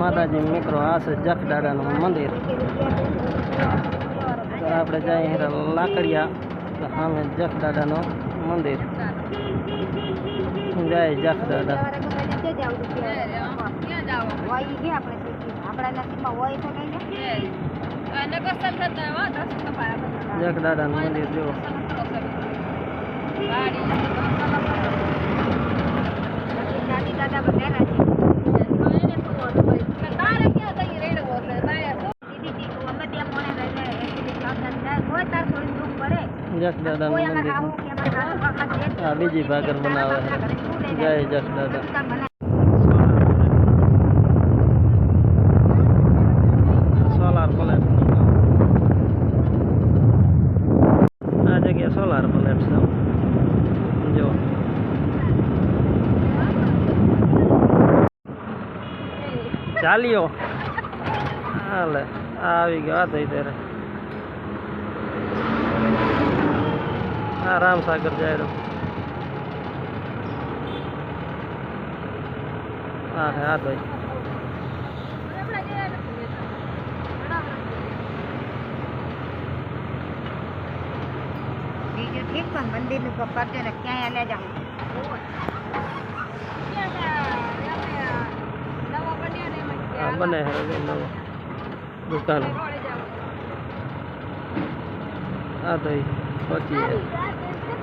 માતાજી મિત્રો, આ છે જખ દાદાનું મંદિર. આપણે જઈએ હેરા લાકડિયા, તો સામે જખ દાદાનું મંદિર. જય જખ દાદા જખ દાદાનું મંદિર, જુઓ. જખ દાદાનું મંદિર આ બીજી ભાગર બનાવે છે. જય જખ દાદા. Solar plate. આ જગ્યા સોલાર પ્લેટ છે. જો. ચાલ્યો. હાલે આવી ગયો આ થઈ ત્યારે. આ રામસાગર જાય રહ્યો હા હા આ તો બીજું ઠીક પણ મંદિરનું તો કરજો ને ક્યાંય લે જાઉં હા બને છે હવે નવો દુકાન આ તો ઈ પહોંચી ગયા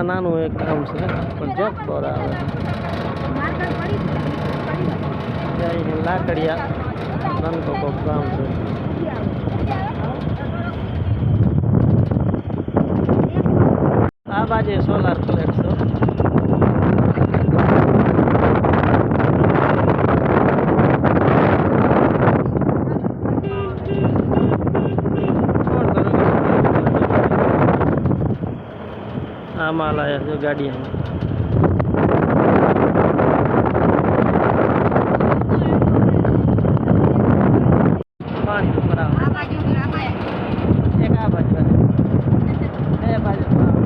આ નાનું એક ગામ છે, પણ જગ બોર આવે લાકડિયા નાનકો કોક ગામ છે આ બાજુ સોલાર પ્લેટ છે. બે બાજુ આવે.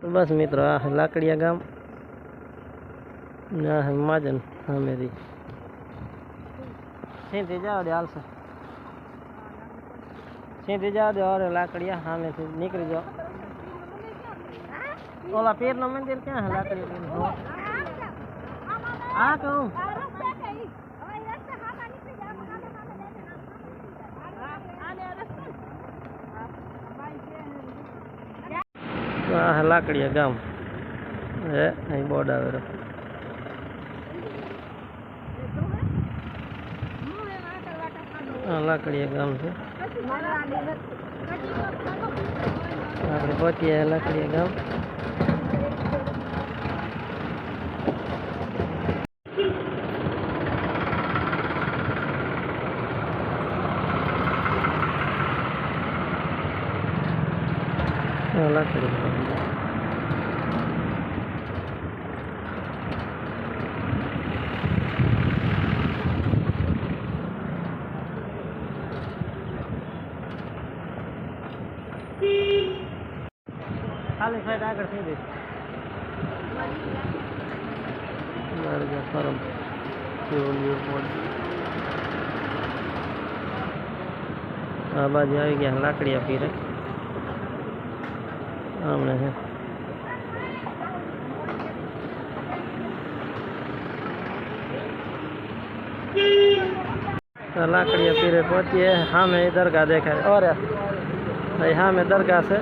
તો બસ મિત્રો આ છે લાકડિયા ગામ ને આ છે માજન સામેથી સીધી જાવ દે હાલશે સીધી જાવ દે અરે લાકડિયા સામેથી નીકળી જાઓ ઓલા પીરનું મંદિર ક્યાં છે લાકડિયા હા કહું આ લાકડિયા ગામ હે અહીં બોર્ડ આવેલો આ લાકડિયા ગામ છે આપણે પહોંચીએ લાકડિયા ગામ આ લાકડિયા ગામ ખાલી ادا گیا لاکڑیا پھر۔ آمنے لاکڑیا پیرے پہنچیے ہاں میں درگاہ دیکھا ہے۔ اور یہاں میں درگاہ سے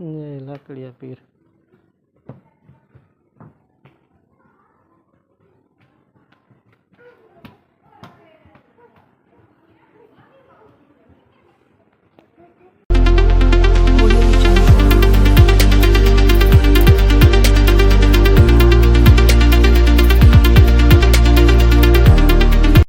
la calidad de